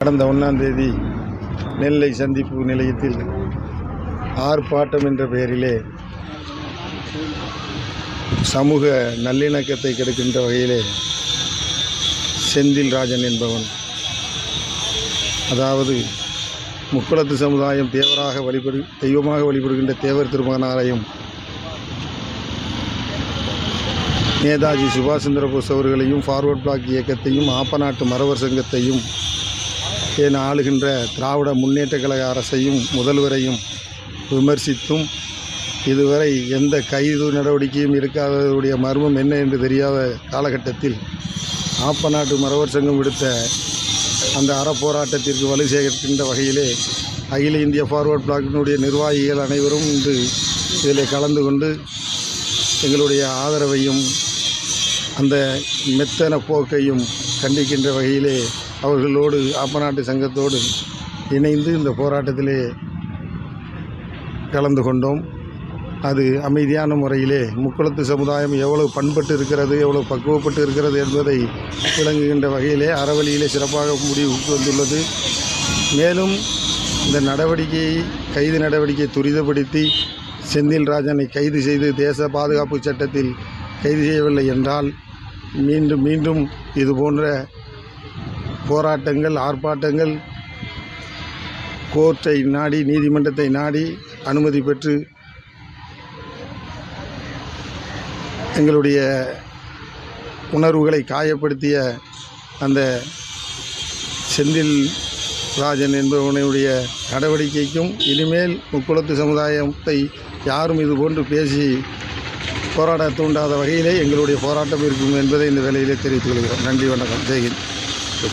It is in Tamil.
கடந்த ஒன்றாம் தேதி நெல்லை சந்திப்பு நிலையத்தில் ஆர்ப்பாட்டம் என்ற பெயரிலே சமூக நல்லிணக்கத்தை கெடுக்கின்ற வகையிலே செந்தில் ராஜன் என்பவன் அதாவது முக்குளத்து சமுதாயம் தேவராக வழிபடு தெய்வமாக வழிபடுகின்ற தேவர் திருமகனாரையும் நேதாஜி சுபாஷ் சந்திர போஸ் அவர்களையும் ஃபார்வர்ட் பிளாக் இயக்கத்தையும் ஆப்பநாட்டு மரவர் சங்கத்தையும் என ஆளுகின்ற திராவிட முன்னேற்ற கழக அரசையும் முதல்வரையும் விமர்சித்தும் இதுவரை எந்த கைது நடவடிக்கையும் இருக்காததுடைய மர்மம் என்ன என்று தெரியாத காலகட்டத்தில் ஆப்பநாட்டு மறவர் சங்கம் விடுத்த அந்த அறப்போராட்டத்திற்கு வலு சேர்க்கின்ற வகையிலே அகில இந்திய ஃபார்வர்ட் பிளாக்கினுடைய நிர்வாகிகள் அனைவரும் இன்று இதில் கலந்து கொண்டு எங்களுடைய ஆதரவையும் அந்த மெத்தன போக்கையும் கண்டிக்கின்ற வகையிலே அவர்களோடு ஆப்பநாட்டு சங்கத்தோடு இணைந்து இந்த போராட்டத்திலே கலந்து கொண்டோம். அது அமைதியான முறையிலே முக்குளத்து சமுதாயம் எவ்வளவு பண்பட்டு இருக்கிறது எவ்வளவு பக்குவப்பட்டு இருக்கிறது என்பதை விளங்குகின்ற வகையிலே அறவழியிலே சிறப்பாக முடிவுக்கு வந்துள்ளது. மேலும் இந்த நடவடிக்கையை கைது நடவடிக்கை துரிதப்படுத்தி செந்தில் ராஜனை கைது செய்து தேச பாதுகாப்பு சட்டத்தில் கைது செய்யவில்லை என்றால் மீண்டும் மீண்டும் இது போன்ற போராட்டங்கள் ஆர்ப்பாட்டங்கள் கோர்ட்டை நாடி நீதிமன்றத்தை நாடி அனுமதி பெற்று எங்களுடைய உணர்வுகளை காயப்படுத்திய அந்த செந்தில் ராஜன் என்பவனுடைய நடவடிக்கைக்கும் இனிமேல் முக்குளத்து சமுதாயத்தை யாரும் இது போன்று பேசி போராட தூண்டாத வகையிலே எங்களுடைய போராட்டம் இருக்கும் என்பதை இந்த வேலையிலே தெரிவித்துக் கொள்கிறோம். நன்றி வணக்கம். ஜெய்ஹிந்த்.